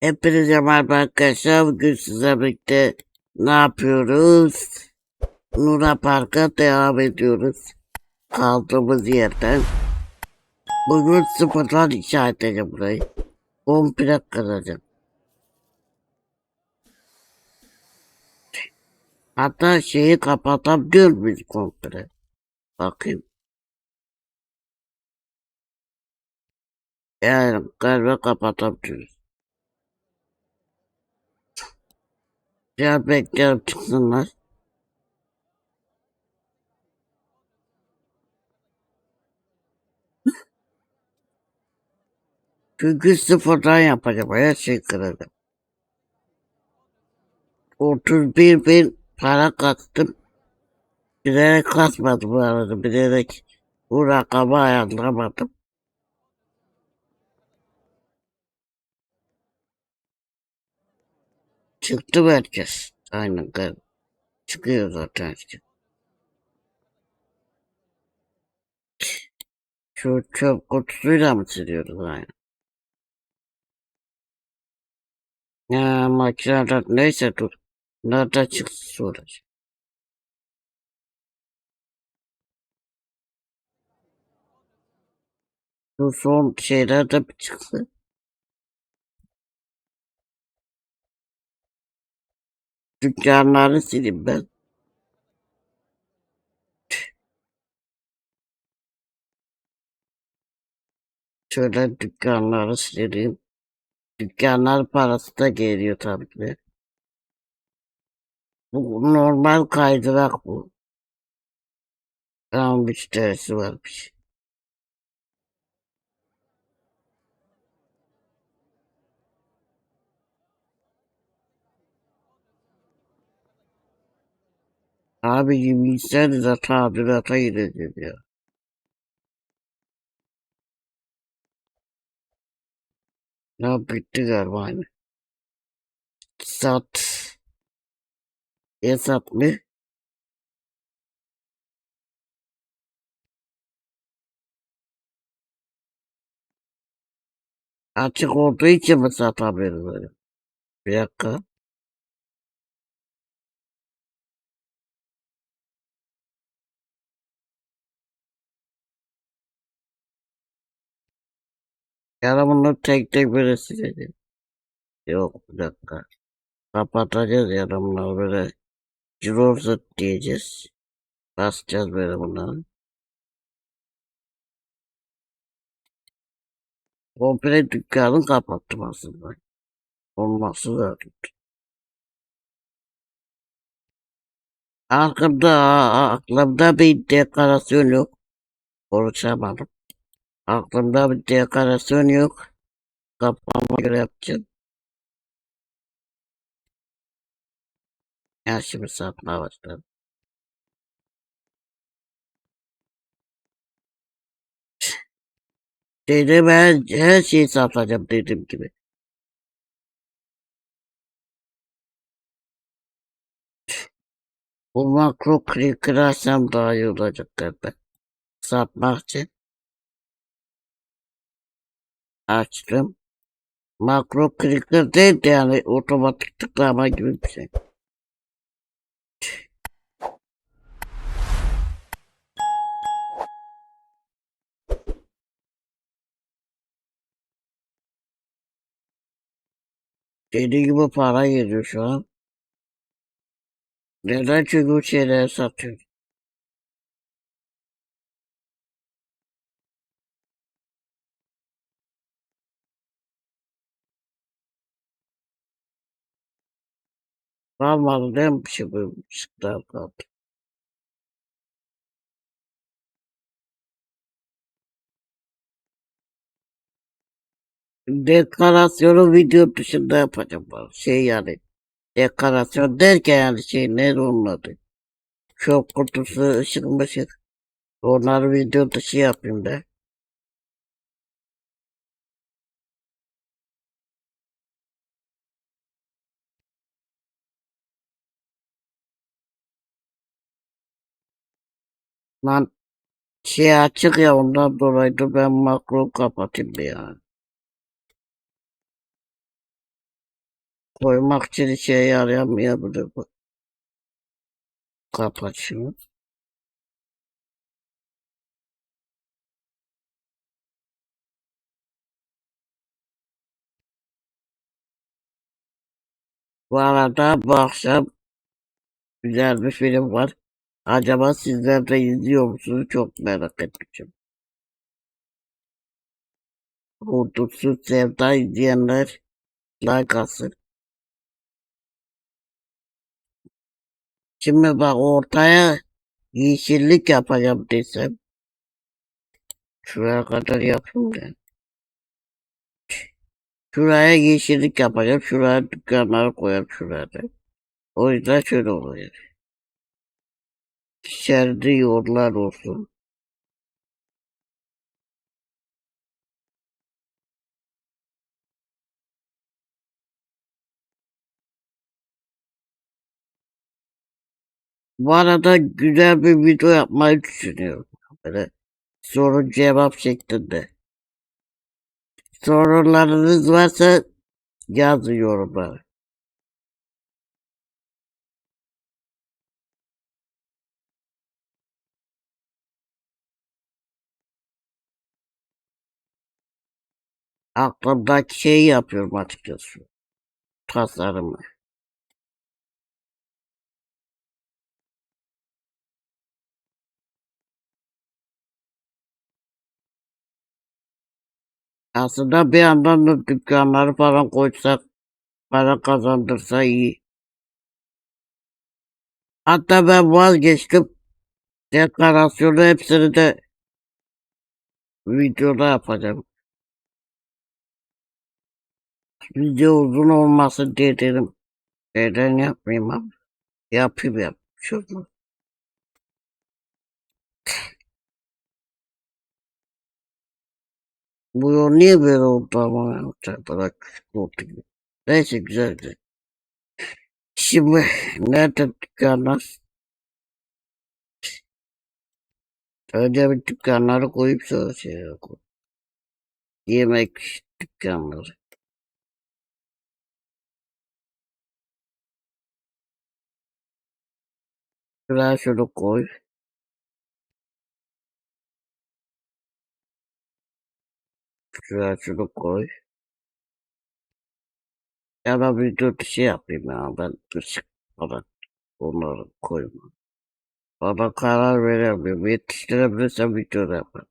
Hepinize merhaba arkadaşlar. Bugün sizlerle birlikte ne yapıyoruz? Luna Park'a devam ediyoruz. Kaldığımız yerden. Bugün sıfırdan inşa edeceğim burayı. Komple kıracağım. Hatta şeyi kapatabiliyor muyuz komple? Bakayım. Yani galiba kapatabiliyoruz. Biraz bekleyelim çıksınlar. Çünkü sıfırdan yapacağım. Her şeyi kıracağım. 31 bin para kattım. Bilerek kasmadım bu arada. Bilerek bu rakamı ayarlamadım. Çıktı mı herkes? Aynen gel. Çıkıyor zaten herkes. Şu çöp kutusuyla mı siliyoruz aynen? Ya makineden neyse dur. Nerede çıksın sonra. Şu son şeyler de bir çıksın. Dükkanları sileyim ben. Şöyle dükkanları sileyim. Dükkanlar parası da geliyor tabii ki. Bu normal kaydırak bu. Ama müşterisi varmış. Abi bilsenize tadilata gideceğiz ya. Ya bitti galiba aynı. Sat. Hesap mı? Açık olduğu için mi satabiliriz böyle? Bir dakika. Yani bunu tek tek böyle sileceğim. Yok bir dakika. Kapatacağız ya da bunları böyle Cirozet diyeceğiz. Basacağız böyle bunları. Komple dükkanı kapattım aslında. Olması lazım. Aklımda, aklımda bir dekorasyon yok. Konuşamadım. Aklımda bir dekorasyon yok. Kafama göre yapacağım. Ya şimdi satmaya başladım. Dedim ben her şeyi satacağım dediğim gibi. Bu makro kırıksam daha iyi olacak galiba. Satmak için. Açtım. Makro clicker değil de yani otomatik tıklama gibi bir şey. Dediği gibi para geliyor şu an. Neden? Çünkü bu şeyleri satıyor. Değil mi bir şey ışıklar kaldı. Dekorasyonu video dışında yapacağım bana. Şey yani dekorasyon derken yani şey ne onun adı. Çok kutusu ışık mışık. Onları video dışı yapayım da. Şey açık ya ondan dolayı da ben makro kapatayım bir ya. Koymak için işe yarayamayabilir bu. Kapat şunu. Bu arada bu akşam güzel bir film var. Acaba sizler de izliyor musunuz? Çok merak etmişim. Hudutsuz Sevda izleyenler like atsın. Şimdi bak ortaya yeşillik yapacağım desem. Şuraya kadar yapayım da. Şuraya yeşillik yapacağım. Şuraya dükkanları koyarım şuraya. O yüzden şöyle oluyor. Şerdi yollar olsun. Bu arada güzel bir video yapmayı düşünüyorum. Böyle soru cevap şeklinde. Sorularınız varsa yazın yorumlara. Aklımdaki şeyi yapıyorum açıkçası. Tasarımı. Aslında bir yandan da dükkanları falan koysak, para kazandırsa iyi. Hatta ben vazgeçtim. Dekorasyonu hepsini de videoda yapacağım. Video uzun olmasın diye dedim. Neden yapmayayım abi? Yapayım yap. Şunu. Bu yol niye böyle oldu ama? Çarparak oldu gibi. Neyse güzeldi. Şimdi nerede dükkanlar? Önce bir dükkanları koyup sonra şey koy. Yemek dükkanları. Koy. Şuraya şunu koy. Ya da bir dört şey yapayım ya. Ben ışık falan onları koyma. Bana karar veremiyorum. Yetiştirebilirsem video da yaparım.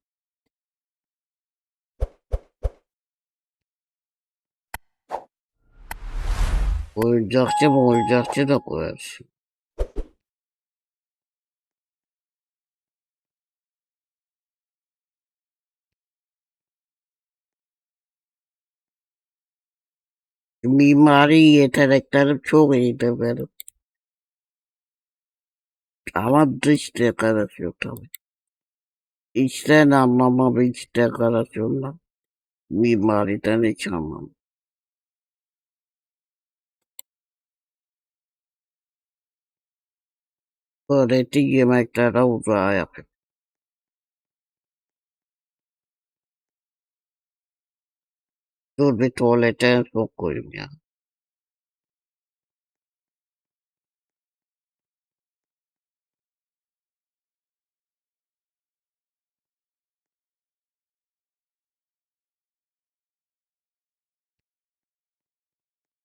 Oyuncakçı mı oyuncakçı da koyarsın. Mimari yeteneklerim çok iyidir benim. Ama dış dekorasyon tabii. İçten anlamam iç dekorasyondan. Mimariden hiç anlamam. Öğreti yemeklere uzağa yapıyorum. Dur bir tuvalete son koyayım ya.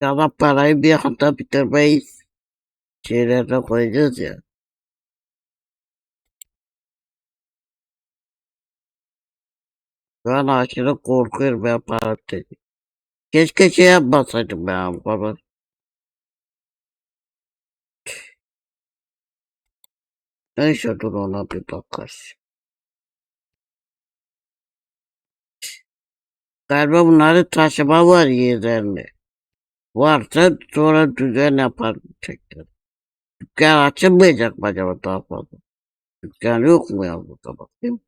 Da parayı bir anda bitirmeyiz. Şeylere koyacağız ya. Ben aşırı korkuyorum ben para bitirdim. Keşke şey yapmasaydım ben baba. Neyse dur ona bir bakarız. Galiba bunları taşıma var yerlerinde. Varsa sonra düzen yaparım tekrar. Dükkan açılmayacak mı acaba daha fazla? Dükkan yok mu ya burada bakayım?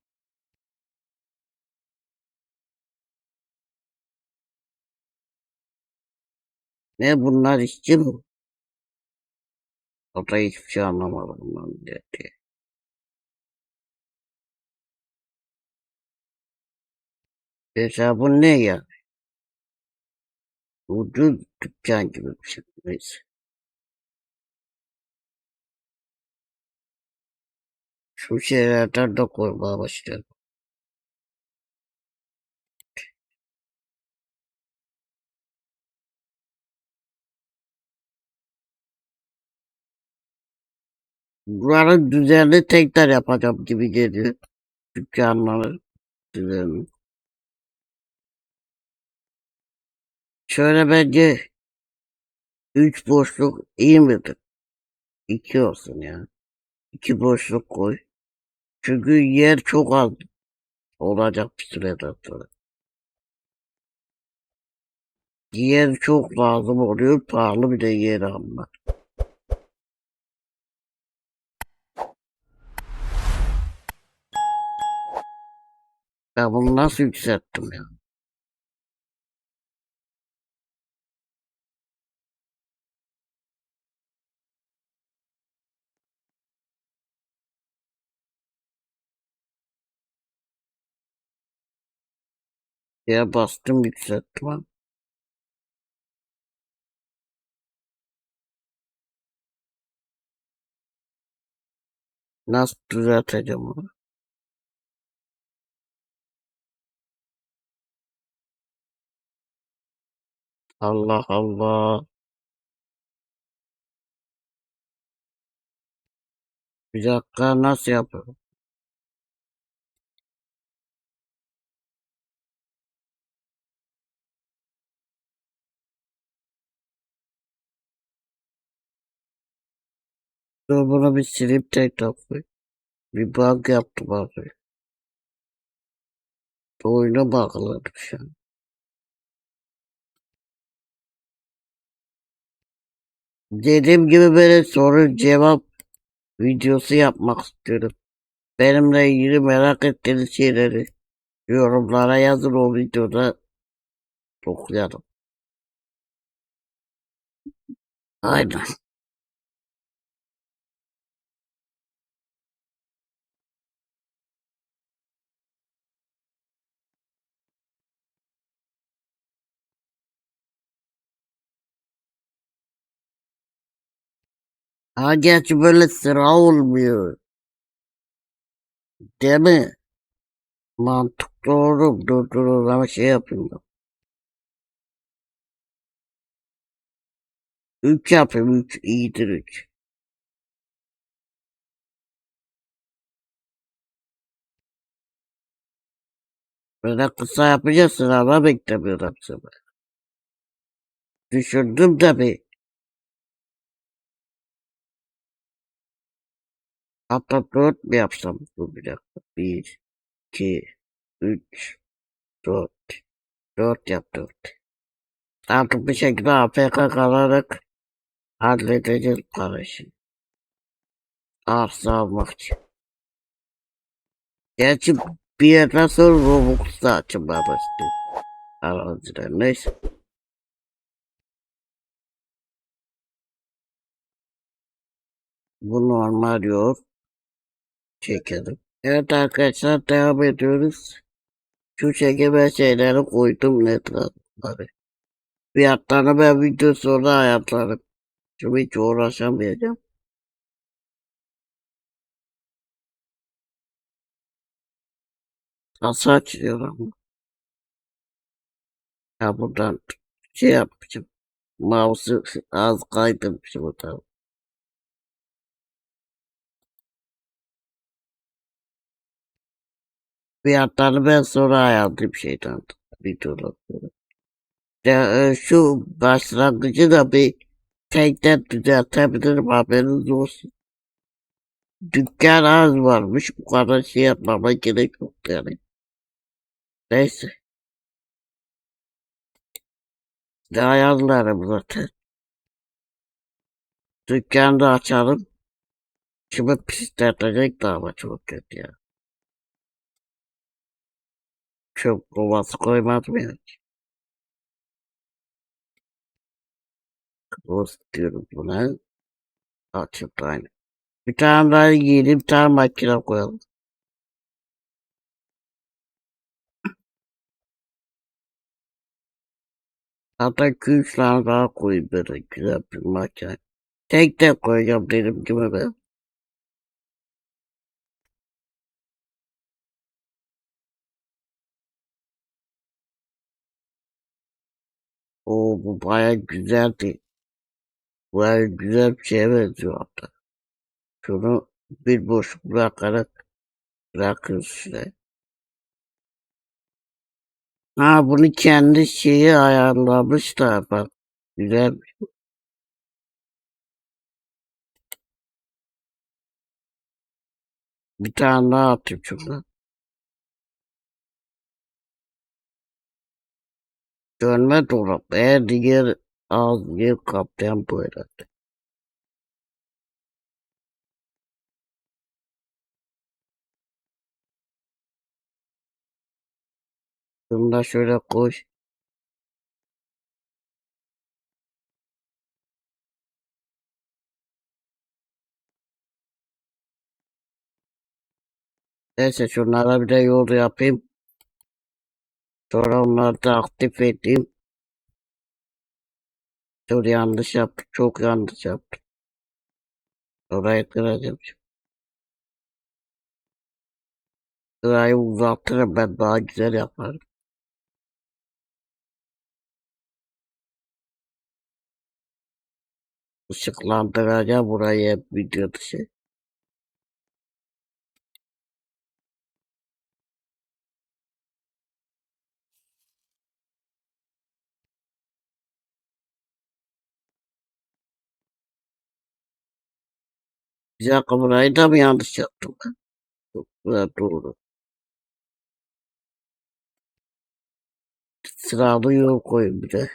Ne bunlar işçi? O da hiçbir şey anlamadım ben de. Mesela bu ne ya? Ucuz dükkan gibi bir şey. Neyse. Şu şeylerden de koymaya başlayalım. Buranın düzenli tekrar yapacağım gibi geliyor. Dükkanları düzenli. Şöyle bence üç boşluk iyi midir? İki olsun ya. İki boşluk koy. Çünkü yer çok az olacak bir süreden sonra. Yer çok lazım oluyor. Pahalı bir de yer almak. Ben bunu nasıl yükselttim ya? Ya bastım yükselttim ama. Nasıl düzelteceğim onu? Allah Allah. Bir dakika nasıl yapıyorum? Dur bunu bir silip tekrar koy. Bir bug yaptım abi. Oyuna bağladım şu an. Dediğim gibi böyle soru cevap videosu yapmak istiyorum. Benimle ilgili merak ettiğiniz şeyleri yorumlara yazın o videoda okuyalım. Aynen. Ha gerçi böyle sıra olmuyor. Değil mi? Mantık doğru. Dur dur o zaman şey yapayım ben. Üç yapayım. Üç iyidir üç. Böyle kısa yapacaksın ama beklemiyorum seni. Düşündüm tabii. Hatta dört mü yapsam? Dur bir dakika. Bir, iki, üç, dört. Dört yap dört. Artık bir şekilde AFK kalarak halledeceğiz parayı. Arsa almak için. Gerçi bir yerden sonra Robux'ta açmaya başlıyor. Arazide neyse. Bu normal yol. Çekelim. Evet arkadaşlar devam ediyoruz. Şu çekime şeyleri koydum etrafları. Fiyatlarını ben video sonra ayarlarım. Şimdi hiç uğraşamayacağım. Nasıl açılıyor ama? Ya buradan şey yapmışım. Mouse'u az kaydırmışım o tarafa. Fiyatlarını ben sonra ayarlayayım şeyden. Videoda. Ya, e, şu başlangıcı da bir tekrar düzeltebilirim haberiniz olsun. Dükkan az varmış bu kadar şey yapmama gerek yok yani. Neyse. Ne ayarlarım zaten. Dükkanı da açalım. Şimdi pisletecek de ama çok kötü ya. Çöp kovası koymaz mı ya? Kıvız diyorum buna. Açıp aynı. Bir tane daha yeni bir tane makine koyalım. Hatta 2-3 tane daha koyayım böyle güzel bir makine. Tek tek koyacağım dedim gibi ben. Oo bu baya güzeldi. Baya güzel bir şeye benziyor hatta. Şunu bir boş bırakarak bırakıyoruz işte. Ha bunu kendi şeyi ayarlamış da bak. Güzel. Bir tane daha atayım şuna. Dönme dolap. Eğer diğer ağız yer kaplayan bu herhalde. Bunu da şöyle koy. Neyse şunlara bir de yol yapayım. Sonra onları da aktif edeyim. Dur yanlış yaptım. Çok yanlış yaptım. Orayı kıracağım. Sırayı uzatırım ben daha güzel yaparım. Işıklandıracağım burayı hep video dışı. Bir dakika burayı da mı yanlış yaptım? Yok, Burası doğru. Sıralı yol koyun bir de.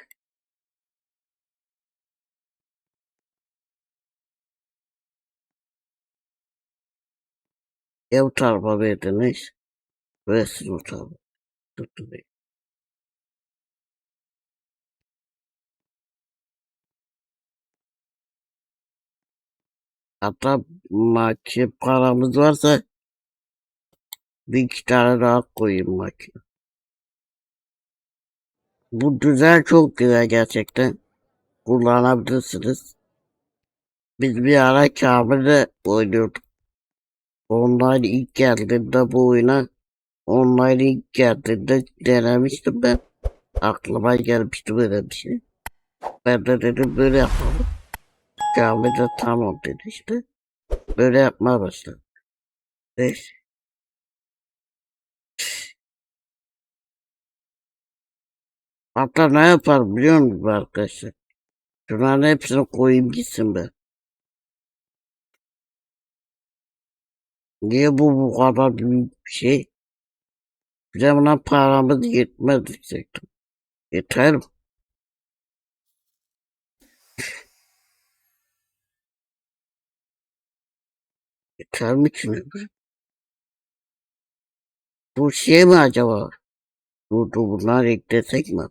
Ev tarafa verdiniz. Versin o tarafa. Tuttu beni. Hatta makine paramız varsa bir iki tane daha koyayım makine. Bu düzen çok güzel gerçekten. Kullanabilirsiniz. Biz bir ara Kamil'le oynuyorduk. Online ilk geldiğinde bu oyuna online ilk geldiğinde denemiştim ben. Aklıma gelmişti böyle bir şey. Ben de dedim böyle yapalım. Kamil de tamam dedi işte. Böyle yapmaya başladım. Neyse. Hatta ne yapar biliyor musunuz arkadaşlar? Şunların hepsini koyayım gitsin be. Niye bu bu kadar büyük bir şey? Bize buna paramız yetmez diyecektim. Yeter mi? Ki ne be? Bu şey mi acaba? Dur bunlar eklesek mi?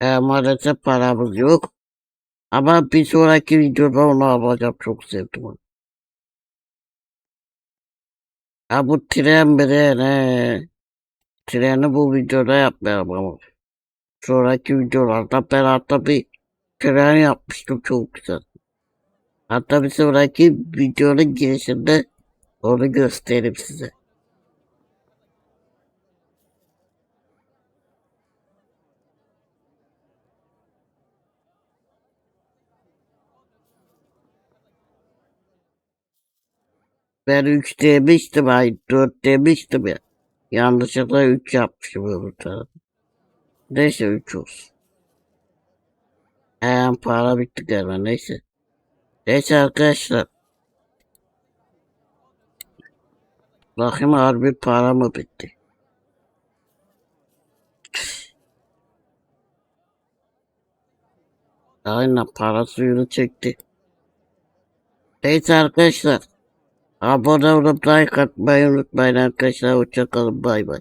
E, maalesef paramız yok. Ama bir sonraki videoda onu alacağım. Çok sevdim onu. Ha bu tren bir de ne? Treni bu videoda yapmayalım ama. Sonraki videolarda ben hatta bir tren yapmıştım çok güzel. Hatta bir sonraki videonun girişinde onu göstereyim size. Ben 3 demiştim ay 4 demiştim ya. Yanlışlıkla 3 yapmışım öbür tarafı. Neyse 3 olsun. Hem para bitti galiba neyse. Neyse arkadaşlar. Bakayım harbi para mı bitti? Aynen para suyunu çekti. Neyse arkadaşlar. Abone olup like atmayı unutmayın arkadaşlar. Hoşçakalın bay bay.